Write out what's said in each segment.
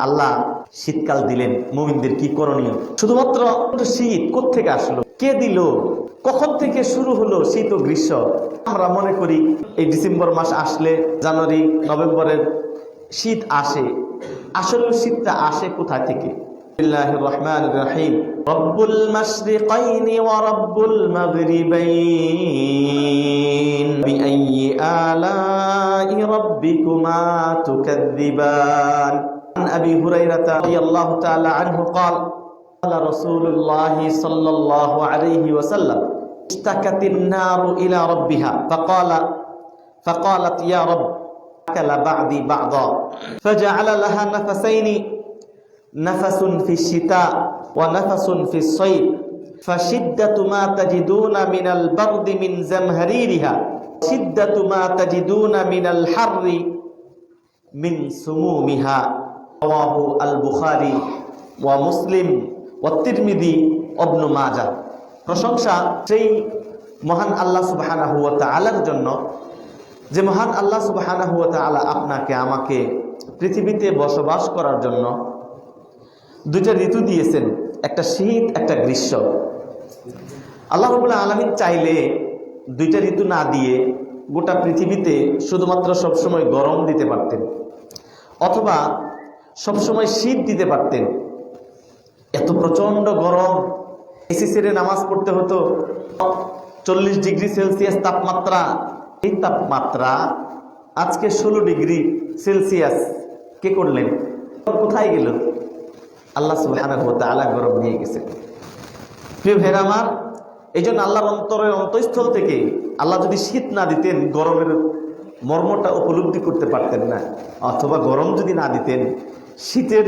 আল্লাহ শীতকাল দিলেন। মুমিনদের কি করণীয়? শুধুমাত্র শীত থেকে আসলো? কে দিল? কখন থেকে শুরু হলো শীত ও গ্রীষ্ম? আমরা মনে করি এই ডিসেম্বর মাস আসলে জানুয়ারি, নভেম্বরের শীত আসে। আসলে শীতটা আসে কোথা থেকে? তুকাযযিবান أبي هريرة رضي الله تعالى عنه قال قال رسول الله صلى الله عليه وسلم اشتكت النار إلى ربها فقال فقالت يا رب أكل بعدي بعضا فجعل لها نفسين نفس في الشتاء ونفس في الصيف فشدة ما تجدون من البرد من زمهريرها شدة ما تجدون من الحر من سمومها. ওয়াহু আল বুখারি ওয়া মুসলিম ও তিরমিদি অবনু মাজা প্রশংসা সেই মহান আল্লাহ সুবাহানা হুয়া আলার জন্য, যে মহান আল্লাহ সুবাহানা হুয়া আলা আপনাকে, আমাকে পৃথিবীতে বসবাস করার জন্য দুইটা ঋতু দিয়েছেন, একটা শীত, একটা গ্রীষ্ম। আল্লাহ রবুল্লাহ আলমিন চাইলে দুইটা ঋতু না দিয়ে গোটা পৃথিবীতে শুধুমাত্র সবসময় গরম দিতে পারতেন, অথবা সবসময় শীত দিতে পারতেন। এত প্রচণ্ড গরম। এসি সেরে নামাজ পড়তে হতো। চল্লিশ ডিগ্রি সেলসিয়াস তাপমাত্রা। এই তাপমাত্রা আজকে ষোলো ডিগ্রি সেলসিয়াস। কে করলেন? কোথায় গেল? আল্লাহ সুবহানাহু ওয়া তাআলা গরম নিয়ে গেছে। প্রিয় ভাইরা আমার এই জন্য আল্লাহর অন্তরের অন্তঃস্থল থেকে আল্লাহ যদি শীত না দিতেন, গরমের মর্মটা উপলব্ধি করতে পারতেন না। অথবা গরম যদি না দিতেন শীতের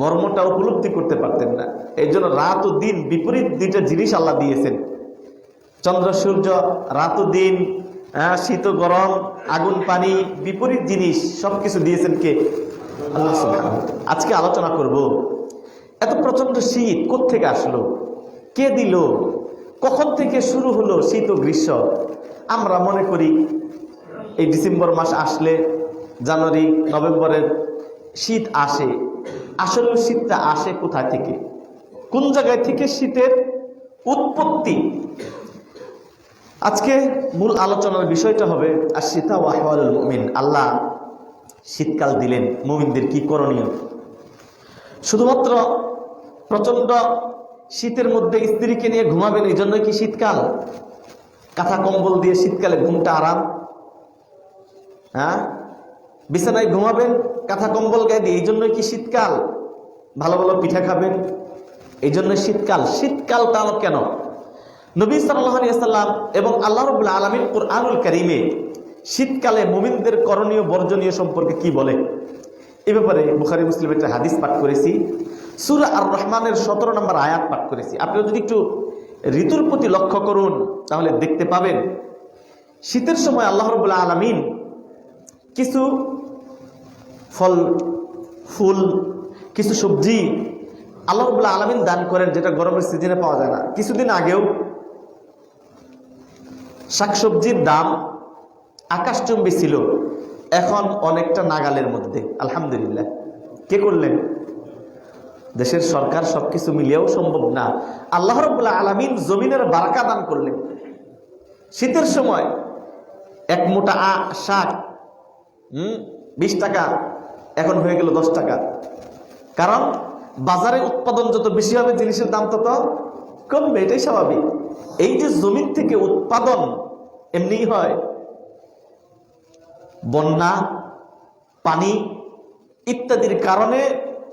মর্মটা উপলব্ধি করতে পারতেন না। এই জন্য রাত ও দিন বিপরীত দুইটা জিনিস আল্লাহ দিয়েছেন। চন্দ্র, সূর্য, রাত ও দিন শীত গরম, আগুন, পানি, বিপরীত জিনিস সব কিছু দিয়েছেন কে। আজকে আলোচনা করব, এত প্রচণ্ড শীত থেকে আসলো? কে দিল? কখন থেকে শুরু হলো শীত ও গ্রীষ্ম? আমরা মনে করি এই ডিসেম্বর মাস আসলে জানুয়ারি, নভেম্বরের শীত আসে। আসলে শীতটা আসে কোথা থেকে? কোন জায়গায় থেকে শীতের উৎপত্তি? আজকে মূল আলোচনার বিষয়টা হবে আর সীতা ওয়াহওয়ালুল মুমিন। আল্লাহ শীতকাল দিলেন। মুমিনদের কি করণীয়? শুধুমাত্র প্রচণ্ড শীতের মধ্যে স্ত্রীকে নিয়ে ঘুমাবেন এই জন্যই কি শীতকাল? কাঁথা কম্বল দিয়ে শীতকালে ঘুমটা আরাম? হ্যাঁ? বিছানায় ঘুমাবেন, কাঁথা কম্বল গায়ে দিয়ে, এই জন্যই কি শীতকাল? ভালো ভালো পিঠা খাবেন, এই জন্য শীতকাল। শীতকাল তাও কেন? নবী সাল্লাম এবং আল্লাহ রবুল্লা আলমিন কোরআনুল করিমে শীতকালে মুমিনদের করণীয়, বর্জনীয় সম্পর্কে কি বলে? এ ব্যাপারে বুখারি মুসলিম একটা হাদিস পাঠ করেছি। সুরা আর রহমানের সতেরো নম্বর আয়াত পাঠ করেছি। আপনিও যদি একটু ঋতুর প্রতি লক্ষ্য করুন, তাহলে দেখতে পাবেন, শীতের সময় আল্লাহ রবুল্লা আলমিন কিছু ফল, ফুল, কিছু সবজি আল্লাহ রবুল্লা আলমিন দান করেন যেটা গরমের সিজনে পাওয়া যায় না। কিছুদিন আগেও শাকসবজির দাম আকাশচুম্বী ছিল। এখন অনেকটা নাগালের মধ্যে। আলহামদুলিল্লাহ। কে করলেন? দেশের সরকার সবকিছু মিলিয়েও সম্ভব না। আল্লাহ রবুল্লাহ আলমিন জমিনের বারাকা দান করলেন। শীতের সময় এক মোটা শাক হুম? বিশ টাকা, এখন হয়ে গেল দশ টাকা। কারণ বাজারে উৎপাদন যত বেশি হবে, জিনিসের দাম তত কমবে, এটাই স্বাভাবিক। এই যে জমির থেকে উৎপাদন এমনি হয়, বন্যা, পানি ইত্যাদির কারণে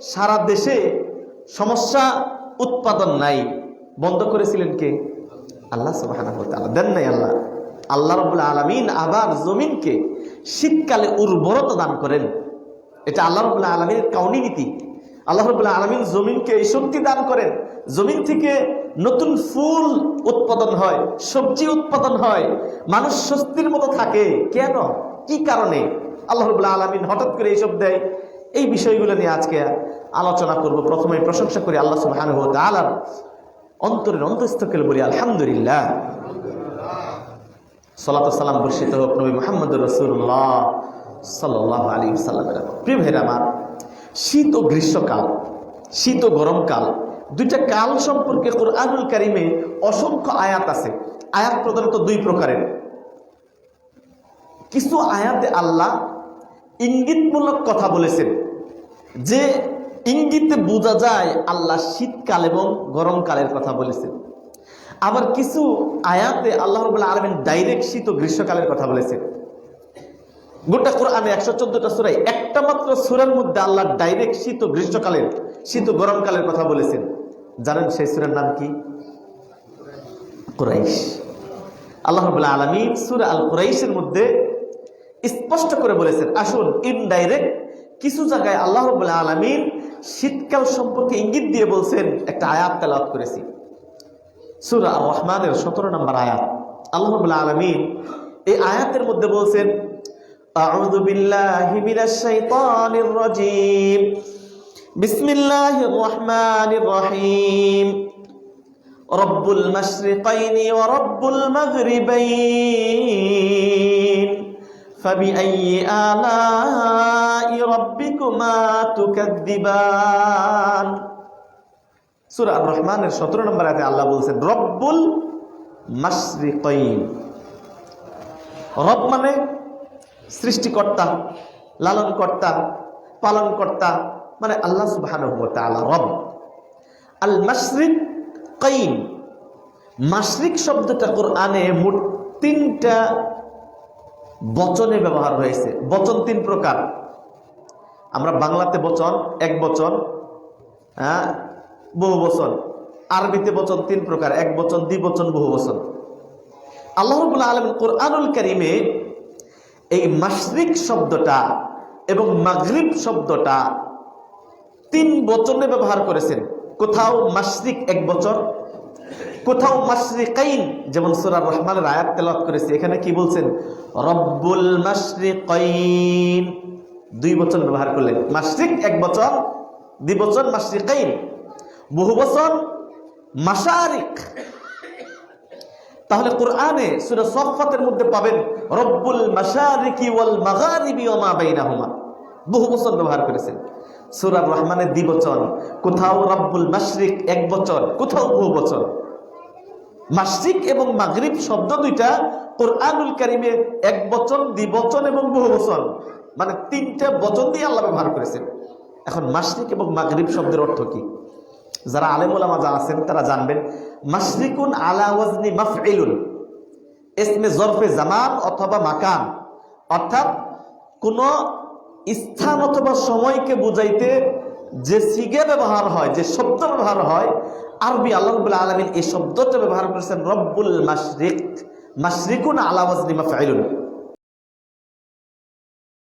সারা দেশে সমস্যা উৎপাদন নাই। বন্ধ করেছিলেন কে? আল্লাহ তাআলা। দেন নাই আল্লাহ। আল্লাহ রাব্বুল আলামিন আবার জমিনকে শীতকালে উর্বরতা দান করেন। এটা আল্লাহ রাব্বুল আলামিনের কাউনি নীতি। আল্লাহ রাব্বুল আলামিন জমিনকে এই শক্তি দান করেন। জমিন থেকে নতুন ফুল উৎপাদন হয়, সবজি উৎপাদন হয়, মানুষ স্বস্তির মতো থাকে। কেন? কি কারণে? আল্লাহ রাব্বুল আলামিন হঠাৎ করে এইসব দেয়। এই বিষয়গুলো নিয়ে আজকে আলোচনা করব। প্রথমে প্রশংসা করি আল্লাহ তাআলার অন্তরের অন্তঃস্থকেল বলি আলহামদুলিল্লাহ। সালাম বর্ষিত হোক নবী মোহাম্মদ রসুল্লাহ সাল্লাহ আলী সাল্লামের প্রিয় ভাইরা আমার, শীত ও গ্রীষ্মকাল, শীত ও গরমকাল, দুইটা কাল সম্পর্কে কোরআনুল কারিমে অসংখ্য আয়াত আছে। আয়াত প্রধানত দুই প্রকারের। কিছু আয়াতে আল্লাহ ইঙ্গিতমূলক কথা বলেছেন, যে ইঙ্গিতে বোঝা যায় আল্লাহ শীতকাল এবং গরমকালের কথা বলেছেন। আবার কিছু আয়াতে আল্লাহ রবুল্লাহ আলমিন ডাইরেক্ট শীত গ্রীষ্মকালের কথা বলেছেন। গোটা কোরআনে একশো চোদ্দটা সুরাই একটা মাত্র সুরের মধ্যে আল্লাহ ডাইরেক্ট শীত গ্রীষ্মকালের, শীত গরমকালের কথা বলেছেন। জানেন সেই সুরের নাম কি? কুরাইশ। আল্লাহ রবুল্লাহ আলমী সুর আল কুরাইশের মধ্যে স্পষ্ট করে বলেছেন, আসুন ইনডাইরেক্ট কিছু জায়গায় আল্লাহ রবুল্লাহ আলমিন শীতকাল সম্পর্কে ইঙ্গিত দিয়ে বলছেন, একটা আয়াত তেলাওয়াত করেছি। সুরা আর রহমানের সতেরো নম্বর আয়াত আল্লাহ রবুল্লাহ আলমিন এই আয়াতের মধ্যে বলছেন أعوذ بالله من الشيطان الرجيم بسم الله الرحمن الرحيم رب المشرقين ورب المغربين فبأي آلاء ربكما تكذبان সূরা রহমানের সতেরো নম্বর আয়াতে আল্লাহ বলছেন, রব্বুল মাশরিকাইন। রব মানে সৃষ্টিকর্তা, লালনকর্তা, পালনকর্তা মানে আল্লাহ সুবহানাহু ওয়া রব। আল মাশরিক কাইন মাশরিক শব্দটা কোরআনে মোট তিনটা বচনে ব্যবহার হয়েছে। বচন তিন প্রকার। আমরা বাংলাতে বচন, এক বচন হ্যাঁ বহু বচন। আরবিতে বচন তিন প্রকার, এক বচন দ্বিবচন বহু বচন। আল্লাহ রবুল্লা আলম কোরআনুল করিমে এই মাশরিক শব্দটা এবং মাগরিব শব্দটা তিন বচনে ব্যবহার করেছেন। কোথাও মাশরিক এক বচন, কোথাও মাশরিকাইন, যেমন সূরা রহমানের আয়াত তেলাওয়াত করেছে, এখানে কি বলছেন? রব্বুল মাশরিকাইন। দুই বচন ব্যবহার করলেন। মাশরিক এক বচন দ্বিবচন মাশরিকাইন। বহু বচন মাশারিক। তাহলে কোরআনে সুরা সফফাতের মধ্যে পাবেন, রব্বুল মাশারিকি ওয়াল মাগারিবি ওয়া মা বাইনাহুমা। বহু বচন ব্যবহার করেছেন। সূরা রহমানের দ্বিবচন, কোথাও রব্বুল মাশরিক এক বচন, কোথাও বহু বচন। মাসরিক এবং মাগরিব শব্দ দুইটা কোরআনুল কারিমে এক বচন, দ্বিবচন এবং বহু বচন। মানে তিনটা বচন দিয়ে আল্লাহ ব্যবহার করেছেন। এখন মাসরিক এবং মাগরিব শব্দের অর্থ কি? যারা আলেমুলামা যা আছেন, তারা জানবেন মাসরিকুন আলা ওয়াজনি মাফইলুন ইসমে জরফে জামান অথবা মাকান অর্থাৎ কোন স্থান অথবা সময়কে বুঝাইতে যে সিগে ব্যবহার হয়, যে শব্দ ব্যবহার হয়, আরবি আল্লাহ রব্বুল আলমিন এই শব্দটা ব্যবহার করেছেন, রব্বুল মাশরিক মাশরিকুন আলা ওয়াজনি মাফইলুন